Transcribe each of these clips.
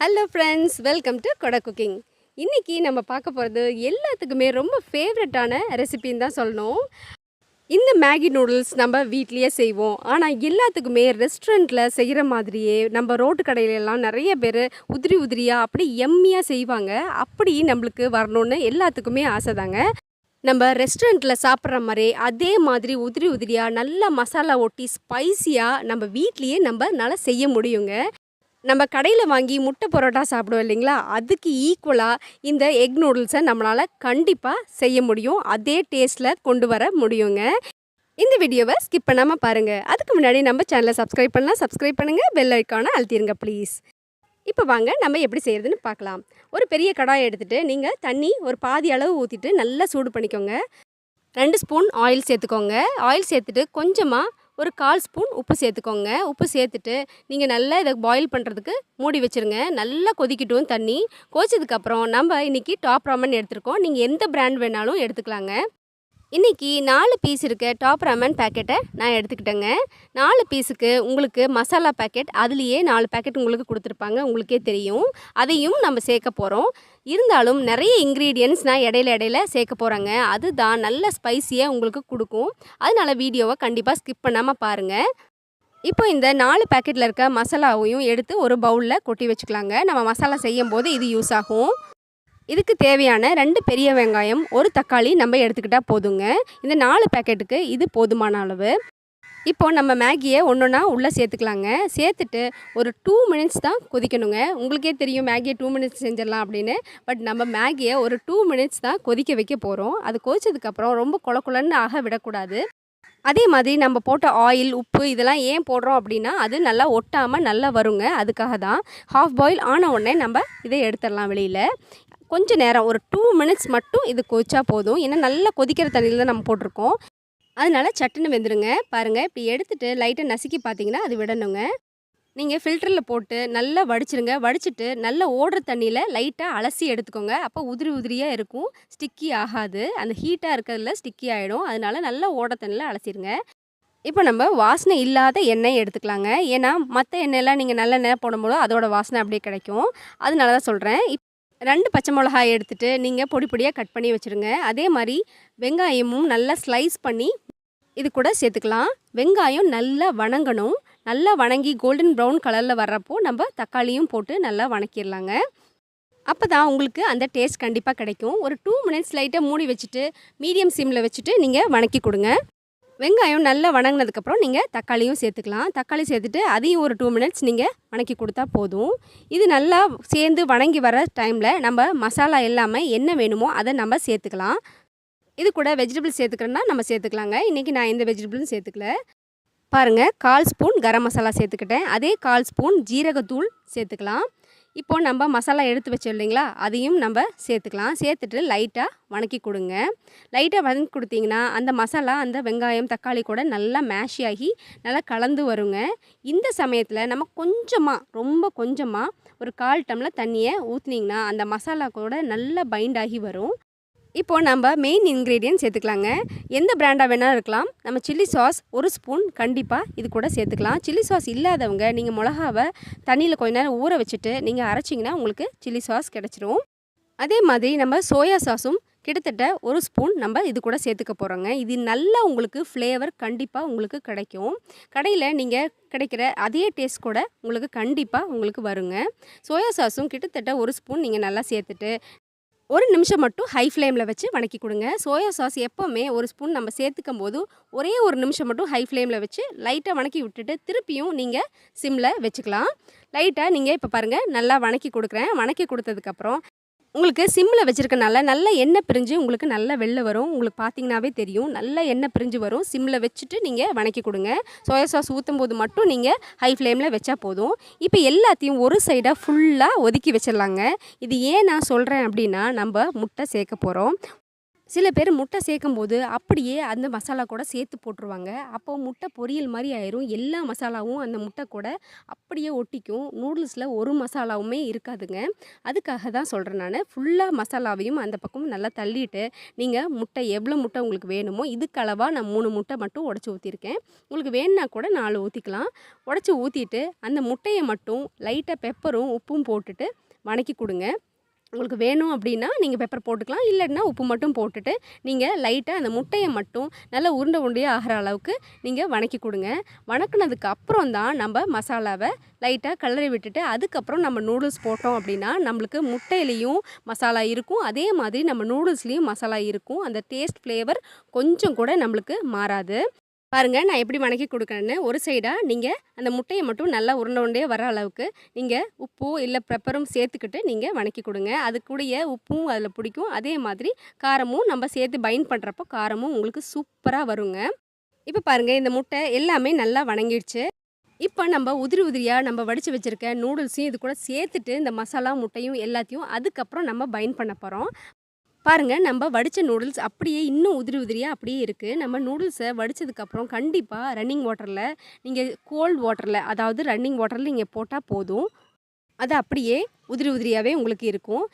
Hello friends welcome to Kodai cooking இன்றைக்கி நம்ம பார்க்க போகிறது எல்லாத்துக்குமே ரொம்ப ஃபேவரட்டான ரெசிபின்னு தான் சொல்லணும். இந்த மேகி நூடுல்ஸ் நம்ம வீட்லேயே செய்வோம். ஆனால் எல்லாத்துக்குமே ரெஸ்டாரண்ட்டில் செய்கிற மாதிரியே நம்ம ரோட்டு கடையிலலாம் நிறைய பேர் உதிரி உதிரியாக அப்படி எம்மியாக செய்வாங்க. அப்படி நம்மளுக்கு வரணும்னு எல்லாத்துக்குமே ஆசை தாங்க நம்ம ரெஸ்டாரண்ட்டில் சாப்பிட்ற மாதிரி அதே மாதிரி உதிரி உதிரியாக நல்ல மசாலா ஒட்டி ஸ்பைசியாக நம்ம வீட்லேயே நம்ம நல்லா செய்ய முடியுங்க. நம்ம கடையில் வாங்கி முட்டை பரோட்டா சாப்பிடுவோம் இல்லைங்களா? அதுக்கு ஈக்குவலாக இந்த எக் நூடுல்ஸை நம்மளால் கண்டிப்பாக செய்ய முடியும். அதே டேஸ்ட்டில் கொண்டு வர முடியுங்க. இந்த வீடியோவை ஸ்கிப் பண்ணாமல் பாருங்கள் அதுக்கு முன்னாடி நம்ம சேனலை சப்ஸ்கிரைப் பண்ணலாம் சப்ஸ்கிரைப் பண்ணுங்கள் பெல் ஐக்கானை அழுத்திடுங்க ப்ளீஸ் இப்போ வாங்க நம்ம எப்படி செய்கிறதுன்னு பார்க்கலாம். ஒரு பெரிய கடாயை எடுத்துகிட்டு நீங்கள் தண்ணி ஒரு பாதி அளவு ஊற்றிட்டு நல்லா சூடு பண்ணிக்கோங்க. ரெண்டு ஸ்பூன் ஆயில் சேர்த்துக்கோங்க. ஆயில் சேர்த்துட்டு கொஞ்சமாக ஒரு கால் ஸ்பூன் உப்பு சேர்த்துக்கோங்க. உப்பு சேர்த்துட்டு நீங்கள் நல்லா இதை பாயில் பண்ணுறதுக்கு மூடி வச்சுருங்க. நல்லா கொதிக்கட்டும் தண்ணி. கொதிச்சதுக்கப்புறம் நம்ம இன்றைக்கி டாப் ராமன் எடுத்துருக்கோம். நீங்கள் எந்த பிராண்ட் வேணாலும் எடுத்துக்கலாங்க. இன்றைக்கி நாலு பீஸ் இருக்க டாப் ரமன் பேக்கெட்டை நான் எடுத்துக்கிட்டேங்க. நாலு பீஸுக்கு உங்களுக்கு மசாலா பேக்கெட் அதுலேயே நாலு பேக்கெட் உங்களுக்கு கொடுத்துருப்பாங்க உங்களுக்கே தெரியும். அதையும் நம்ம சேர்க்க போகிறோம் இருந்தாலும் நிறைய இன்க்ரீடியன்ஸ் நான் இடையில இடையில சேர்க்க போகிறேங்க அதுதான் நல்ல ஸ்பைசியாக உங்களுக்கு கொடுக்கும். அதனால வீடியோவை கண்டிப்பாக ஸ்கிப் பண்ணாமல் பாருங்கள் இப்போ இந்த நாலு பேக்கெட்டில் இருக்க மசாலாவையும் எடுத்து ஒரு பவுலில் கொட்டி வச்சுக்கலாங்க. நம்ம மசாலா செய்யும் போது இது யூஸ் ஆகும். இதுக்கு தேவையான ரெண்டு பெரிய வெங்காயம் ஒரு தக்காளி நம்ம எடுத்துக்கிட்டால் போதுங்க. இந்த நாலு பேக்கெட்டுக்கு இது போதுமான அளவு. இப்போ நம்ம மேகியை ஒன்று ஒன்றா உள்ளே சேர்த்துக்கலாங்க. சேர்த்துட்டு ஒரு டூ மினிட்ஸ் தான் கொதிக்கணுங்க. உங்களுக்கே தெரியும் மேகியை டூ மினிட்ஸ் செஞ்சிடலாம் அப்படின்னு. பட் நம்ம மேகியை ஒரு டூ மினிட்ஸ் தான் கொதிக்க வைக்க போகிறோம் அது கொதிச்சதுக்கப்புறம் ரொம்ப கொல கொலன்னு ஆக விடக்கூடாது. அதே மாதிரி நம்ம போட்ட ஆயில் உப்பு இதெல்லாம் ஏன் போடுறோம் அப்படின்னா அது நல்லா ஒட்டாமல் நல்லா வருங்க. அதுக்காக தான். ஹாஃப் பாயில் ஆன உடனே நம்ம இதை எடுத்துடலாம் வெளியில். கொஞ்சம் நேரம் ஒரு டூ மினிட்ஸ் மட்டும் இது கொதிச்சா போதும். ஏன்னா நல்லா கொதிக்கிற தண்ணியில் தான் நம்ம போட்டிருக்கோம். அதனால சட்டுன்னு வெந்துருங்க. பாருங்கள் இப்படி எடுத்துட்டு லைட்டாக நசுக்கி பார்த்தீங்கன்னா அது விடணுங்க. நீங்கள் ஃபில்டரில் போட்டு நல்லா வடிச்சிருங்க. வடிச்சிட்டு நல்லா ஓடுற தண்ணியில் லைட்டாக அலசி எடுத்துக்கோங்க. அப்போ உதிரி உதிரியாக இருக்கும். ஸ்டிக்கி ஆகாது. அந்த ஹீட்டாக இருக்கிறதுல ஸ்டிக்கி ஆகிடும் அதனால நல்லா ஓடுற தண்ணியில் அலசிடுங்க இப்போ நம்ம வாசனை இல்லாத எண்ணெய் எடுத்துக்கலாங்க. ஏன்னா மற்ற எண்ணெயெல்லாம் நீங்கள் நல்லெண்ணெய் போடும்போது அதோட வாசனை அப்படியே கிடைக்கும். அதனால தான் சொல்கிறேன் இப் ரெண்டு பச்சை மிளகாய் எடுத்துகிட்டு நீங்கள் பொடி பொடியாக கட் பண்ணி வச்சுருங்க. அதே மாதிரி வெங்காயமும் நல்லா ஸ்லைஸ் பண்ணி இது கூட சேர்த்துக்கலாம். வெங்காயம் நல்லா வணங்கணும். நல்லா வணங்கி கோல்டன் ப்ரௌன் கலரில் வர்றப்போ நம்ம தக்காளியும் போட்டு நல்லா வணக்கிடலாங்க. அப்போ தான் உங்களுக்கு அந்த டேஸ்ட் கண்டிப்பாக கிடைக்கும். ஒரு டூ மினிட்ஸ் லைட்டாக மூடி வச்சுட்டு மீடியம் சிம்மில் வச்சுட்டு நீங்கள் வணக்கி கொடுங்க. வெங்காயம் நல்லா வணங்கினதுக்கப்புறம் நீங்கள் தக்காளியும் சேர்த்துக்கலாம். தக்காளி சேர்த்துட்டு அதையும் ஒரு டூ மினிட்ஸ் நீங்கள் வணக்கி கொடுத்தா போதும். இது நல்லா சேர்ந்து வணங்கி வர டைமில் நம்ம மசாலா எல்லாமே என்ன வேணுமோ அதை நம்ம சேர்த்துக்கலாம். இது கூட வெஜிடபிள் சேர்த்துக்கிறோன்னா நம்ம சேர்த்துக்கலாங்க. இன்றைக்கி நான் எந்த வெஜிடபிளும் சேர்த்துக்கல. பாருங்கள் கால் ஸ்பூன் கரம் மசாலா சேர்த்துக்கிட்டேன். அதே கால் ஸ்பூன் ஜீரகத்தூள் சேர்த்துக்கலாம். இப்போது நம்ம மசாலா எடுத்து வச்சோம் இல்லைங்களா அதையும் நம்ம சேர்த்துக்கலாம். சேர்த்துட்டு லைட்டாக வணக்கி கொடுங்க. லைட்டாக வதக்கி கொடுத்தீங்கன்னா அந்த மசாலா அந்த வெங்காயம் தக்காளி கூட நல்லா மேஷ் ஆகி நல்லா கலந்து வருங்க. இந்த சமயத்தில் நம்ம கொஞ்சமாக ரொம்ப கொஞ்சமாக ஒரு கால் டம்ளர் தண்ணியை ஊற்றுனீங்கன்னா அந்த மசாலா கூட நல்லா பைண்ட் ஆகி வரும். இப்போது நம்ம மெயின் இன்க்ரீடியன்ட் சேர்த்துக்கலாங்க. எந்த பிராண்டாக வேணாலும் இருக்கலாம். நம்ம சில்லி சாஸ் ஒரு ஸ்பூன் கண்டிப்பாக இது கூட சேர்த்துக்கலாம். சில்லி சாஸ் இல்லாதவங்க நீங்கள் மிளகாவை தண்ணியில் கொஞ்ச நேரம் ஊற வச்சுட்டு நீங்கள் அரைச்சிங்கன்னா உங்களுக்கு சில்லி சாஸ் கிடச்சிரும். அதே மாதிரி நம்ம சோயா சாஸும் கிட்டத்தட்ட ஒரு ஸ்பூன் நம்ம இது கூட சேர்த்துக்க போகிறோங்க இது நல்லா உங்களுக்கு ஃப்ளேவர் கண்டிப்பாக உங்களுக்கு கிடைக்கும். கடையில் நீங்கள் கிடைக்கிற அதே டேஸ்ட் கூட உங்களுக்கு கண்டிப்பாக உங்களுக்கு வருங்க. சோயா சாஸும் கிட்டத்தட்ட ஒரு ஸ்பூன் நீங்கள் நல்லா சேர்த்துட்டு ஒரு நிமிஷம் மட்டும் ஹை ஃப்ளேமில் வச்சு வணக்கி கொடுங்க. சோயா சாஸ் எப்போவுமே ஒரு ஸ்பூன் நம்ம சேர்த்துக்கும் போது ஒரே ஒரு நிமிஷம் மட்டும் ஹை ஃப்ளேமில் வச்சு லைட்டாக வணக்கி விட்டுட்டு திருப்பியும் நீங்கள் சிம்மில் வச்சுக்கலாம். லைட்டாக நீங்கள் இப்போ பாருங்கள் நல்லா வணக்கி கொடுக்குறேன். வணக்கி கொடுத்ததுக்கப்புறம் உங்களுக்கு சிம்மில் வச்சுருக்கனால நல்ல எண்ணெய் பிரிஞ்சு உங்களுக்கு நல்ல வெளில வரும். உங்களுக்கு பார்த்தீங்கன்னாவே தெரியும். நல்ல எண்ணெய் பிரிஞ்சு வரும். சிம்மில் வச்சுட்டு நீங்கள் வணக்கி கொடுங்க. சோயா சாஸ் ஊற்றும் போது மட்டும் நீங்கள் ஹை ஃப்ளேமில் வச்சா போதும். இப்போ எல்லாத்தையும் ஒரு சைடாக ஃபுல்லாக ஒதுக்கி வச்சிடலாங்க. இது ஏன் நான் சொல்கிறேன் அப்படின்னா நம்ம முட்டை சேர்க்க போகிறோம் சில பேர் முட்டை சேர்க்கும்போது அப்படியே அந்த மசாலா கூட சேர்த்து போட்டுருவாங்க. அப்போ முட்டை பொரியல் மாதிரி ஆயிரும். எல்லா மசாலாவும் அந்த முட்டை கூட அப்படியே ஒட்டிக்கும். நூடுல்ஸில் ஒரு மசாலாவுமே இருக்காதுங்க. அதுக்காக தான் சொல்கிறேன் நான். ஃபுல்லாக மசாலாவையும் அந்த பக்கம் நல்லா தள்ளிட்டு நீங்கள் முட்டை எவ்வளோ முட்டை உங்களுக்கு வேணுமோ இதுக்கு அளவாக நான் மூணு முட்டை மட்டும் உடச்சி ஊற்றிருக்கேன் உங்களுக்கு வேணுன்னா கூட நாலு ஊற்றிக்கலாம் உடச்சி ஊற்றிட்டு அந்த முட்டையை மட்டும் லைட்டாக பெப்பரும் உப்பும் போட்டுட்டு வணக்கி கொடுங்க. உங்களுக்கு வேணும் அப்படின்னா நீங்கள் பெப்பர் போட்டுக்கலாம். இல்லைன்னா உப்பு மட்டும் போட்டுட்டு நீங்கள் லைட்டாக அந்த முட்டையை மட்டும் நல்லா உருண்டை உருண்டையாக ஆகிற அளவுக்கு நீங்கள் வணக்கி கொடுங்க. வணக்கினதுக்கு அப்புறம் தான் நம்ம மசாலாவை லைட்டாக கிளறி விட்டுட்டு அதுக்கப்புறம் நம்ம நூடுல்ஸ் போட்டோம் அப்படின்னா நம்மளுக்கு முட்டையிலையும் மசாலா இருக்கும். அதே மாதிரி நம்ம நூடுல்ஸ்லேயும் மசாலா இருக்கும். அந்த டேஸ்ட் ஃப்ளேவர் கொஞ்சம் கூட நம்மளுக்கு மாறாது. பாருங்கள் நான் எப்படி வணக்கி கொடுக்குறேன்னு. ஒரு சைடாக நீங்கள் அந்த முட்டையை மட்டும் நல்லா உருண்டை உருண்டையாக வர அளவுக்கு நீங்கள் உப்பும் இல்லை பெப்பரும் சேர்த்துக்கிட்டு நீங்கள் வணக்கி கொடுங்க. அது கூடிய உப்பும் அதில் பிடிக்கும். அதே மாதிரி காரமும் நம்ம சேர்த்து பைண்ட் பண்ணுறப்போ காரமும் உங்களுக்கு சூப்பராக வருங்க. இப்போ பாருங்கள் இந்த முட்டை எல்லாமே நல்லா வணங்கிடுச்சு. இப்போ நம்ம உதிரி உதிரியாக நம்ம வடித்து வச்சுருக்க நூடுல்ஸையும் இது கூட சேர்த்துட்டு இந்த மசாலா முட்டையும் எல்லாத்தையும் அதுக்கப்புறம் நம்ம பைண்ட் பண்ண போகிறோம் பாருங்கள் நம்ம வடித்த நூடுல்ஸ் அப்படியே இன்னும் உதிரி உதிரியாக அப்படியே இருக்குது நம்ம நூடுல்ஸை வடித்ததுக்கப்புறம் கண்டிப்பாக ரன்னிங் வாட்டரில் நீங்கள் கோல்ட் வாட்டரில் அதாவது ரன்னிங் வாட்டரில் நீங்கள் போட்டால் போதும். அது அப்படியே உதிரி உதிரியாகவே உங்களுக்கு இருக்கும்.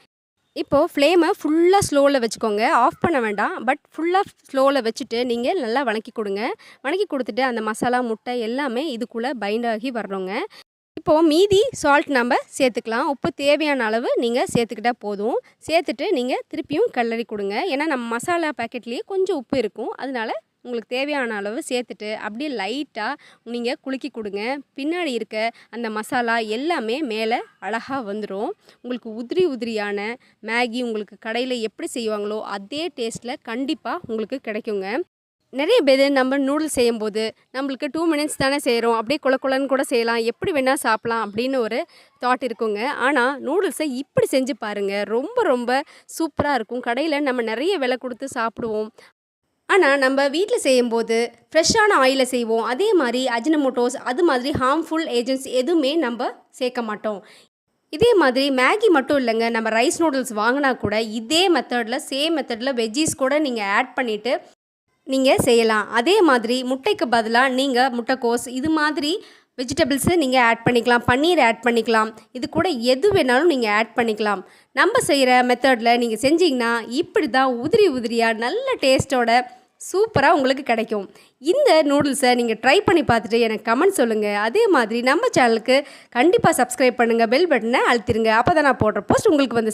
இப்போது ஃப்ளேமை ஃபுல்லாக ஸ்லோவில் வச்சுக்கோங்க. ஆஃப் பண்ண வேண்டாம். பட் ஃபுல்லாக ஸ்லோவில் வச்சுட்டு நீங்கள் நல்லா வணக்கி கொடுங்க. வணக்கி கொடுத்துட்டு அந்த மசாலா முட்டை எல்லாமே இதுக்குள்ளே பைண்ட் ஆகி வர்றோங்க இப்போது மீதி சால்ட் நம்ம சேர்த்துக்கலாம். உப்பு தேவையான அளவு நீங்கள் சேர்த்துக்கிட்டால் போதும். சேர்த்துட்டு நீங்கள் திருப்பியும் கல்லறி கொடுங்க. ஏன்னா நம்ம மசாலா பேக்கெட்லேயே கொஞ்சம் உப்பு இருக்கும். அதனால உங்களுக்கு தேவையான அளவு சேர்த்துட்டு அப்படியே லைட்டாக நீங்கள் குலுக்கி கொடுங்க. பின்னாடி இருக்க அந்த மசாலா எல்லாமே மேலே அழகாக வந்துடும் உங்களுக்கு உதிரி உதிரியான மேகி உங்களுக்கு கடையில் எப்படி செய்வாங்களோ அதே டேஸ்ட்டில் கண்டிப்பாக உங்களுக்கு கிடைக்குங்க. நிறைய பேர் நம்ம நூடுல்ஸ் செய்யும்போது நம்மளுக்கு டூ மினிட்ஸ் தானே செய்கிறோம் அப்படியே குல குலன்னு கூட செய்யலாம். எப்படி வேணால் சாப்பிட்லாம் அப்படின்னு ஒரு தாட் இருக்குங்க. ஆனால் நூடுல்ஸை இப்படி செஞ்சு பாருங்கள் ரொம்ப ரொம்ப சூப்பராக இருக்கும். கடையில் நம்ம நிறைய விலை கொடுத்து சாப்பிடுவோம். ஆனால் நம்ம வீட்டில் செய்யும்போது ஃப்ரெஷ்ஷான ஆயிலை செய்வோம். அதே மாதிரி அஜினமோட்டோஸ் அது மாதிரி ஹார்ம்ஃபுல் ஏஜென்ட்ஸ் எதுவுமே நம்ம சேர்க்க மாட்டோம். இதே மாதிரி மேகி மட்டும் இல்லைங்க. நம்ம ரைஸ் நூடுல்ஸ் வாங்கினா கூட இதே மெத்தடில் சேம் மெத்தடில் வெஜ்ஜீஸ் கூட நீங்கள் ஆட் பண்ணிவிட்டு நீங்கள் செய்யலாம். அதே மாதிரி முட்டைக்கு பதிலாக நீங்கள் முட்டைக்கோஸ் இது மாதிரி வெஜிடபிள்ஸு நீங்கள் ஆட் பண்ணிக்கலாம். பன்னீர் ஆட் பண்ணிக்கலாம். இது கூட எது வேணாலும் நீங்கள் ஆட் பண்ணிக்கலாம். நம்ம செய்கிற மெத்தடில் நீங்கள் செஞ்சீங்கன்னா இப்படி தான் உதிரி உதிரியாக நல்ல டேஸ்ட்டோட சூப்பராக உங்களுக்கு கிடைக்கும். இந்த நூடுல்ஸை நீங்கள் ட்ரை பண்ணி பார்த்துட்டு எனக்கு கமெண்ட் சொல்லுங்கள் அதே மாதிரி நம்ம சேனலுக்கு கண்டிப்பாக சப்ஸ்கிரைப் பண்ணுங்கள் பெல் பட்டனை அழுத்திருங்க. அப்போ தான் நான் போடுற போஸ்ட் உங்களுக்கு வந்து